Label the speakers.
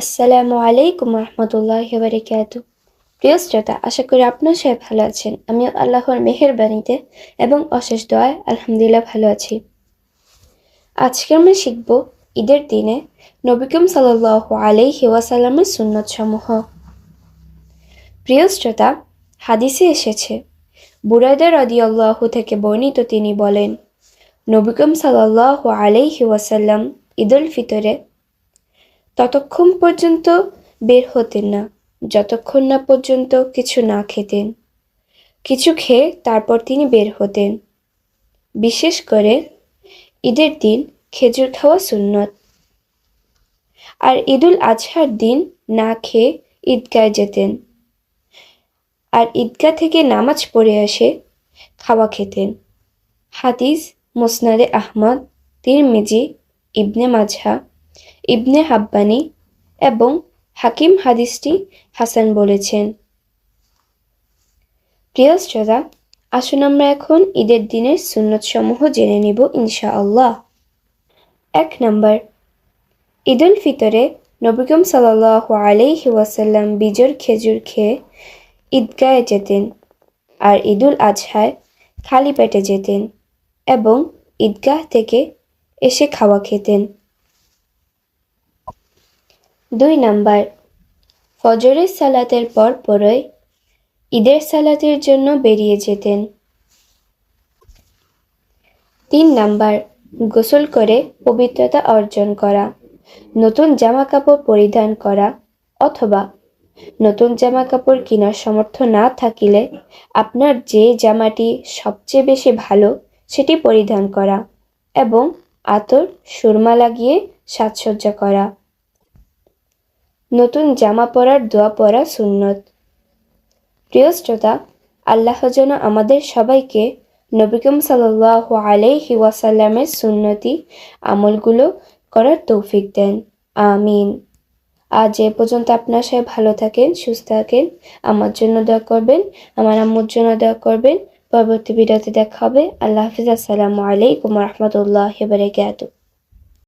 Speaker 1: আসসালামু আলাইকুম রহমতুল্লাহ বারিকাত প্রিয় শ্রোতা, আশা করি আপনার সবাই ভালো আছেন। আমি আল্লাহর মেহেরবানিতে এবং অশেষ দয়ায় আলহামদুলিল্লাহ ভালো আছি। আজকে আমরা শিখব ঈদের দিনে নবিকম সাল্লাহ আলাইহি ওয়াসাল্লামের সুন্নত সমূহ প্রিয় শ্রোতা, হাদিসে এসেছে, বুরাইদা রদিয়াল্লাহু থেকে বর্ণিত তিনি বলেন নবিকম সাল্লাহ আলাইহি ওয়াসাল্লাম ঈদুল ফিতরে ততক্ষণ পর্যন্ত বের হতেন না, যতক্ষণ না পর্যন্ত কিছু না খেতেন। কিছু খেয়ে তারপর তিনি বের হতেন। বিশেষ করে ঈদের দিন খেজুর খাওয়া সুন্নত। আর ঈদুল আজহার দিন না খেয়ে ঈদগায় যেতেন। আর ঈদগাহ থেকে নামাজ পড়ে আসে খাওয়া খেতেন। হাদিস মুসনাদে আহমদ, তিরমিজি, ইবনে মাঝহা ইবনে হাব্বানি এবং হাকিম হাদিসটি হাসান বলেছেন। প্রিয় শ্রোতা, আসুন আমরা এখন ঈদের দিনের সুন্নত সমূহ জেনে নিব ইনশাআল্লাহ। এক নম্বর, ঈদুল ফিতরে নবিকম সাল্লাহ আলাইহি ওয়াসাল্লাম বিজোর খেজুর খেয়ে ঈদগাহে যেতেন আর ঈদুল আজহায় খালি পেটে যেতেন এবং ঈদগাহ থেকে এসে খাওয়া খেতেন। দুই নাম্বার, ফজরের সালাতের পর পরই ঈদের সালাতের জন্য বেরিয়ে যেতেন। তিন নাম্বার, গোসল করে পবিত্রতা অর্জন করা, নতুন জামা কাপড় পরিধান করা, অথবা নতুন জামা কাপড় কেনার সমর্থ না থাকিলে আপনার যে জামাটি সবচেয়ে বেশি ভালো সেটি পরিধান করা এবং আতর, সুরমা লাগিয়ে সাজসজ্জা করা। নতুন জামা পরার দোয়া পরা সুন্নত। প্রিয় শ্রোতা, আল্লাহ যেন আমাদের সবাইকে নবিকম সাল্লাহ আলাইহি ওয়াসাল্লামের সুন্নতি আমলগুলো করার তৌফিক দেন। আমিন। আজ এ পর্যন্ত আপনার সবাই ভালো থাকেন, সুস্থ থাকেন। আমার জন্য দোয়া করবেন, আমার আম্মুর জন্য দোয়া করবেন। পরবর্তী ভিডিওতে দেখা হবে। আল্লাহ হাফিজ। আসসালামু আলাইকুম রহমতুল্লাহ বারকাতুহ।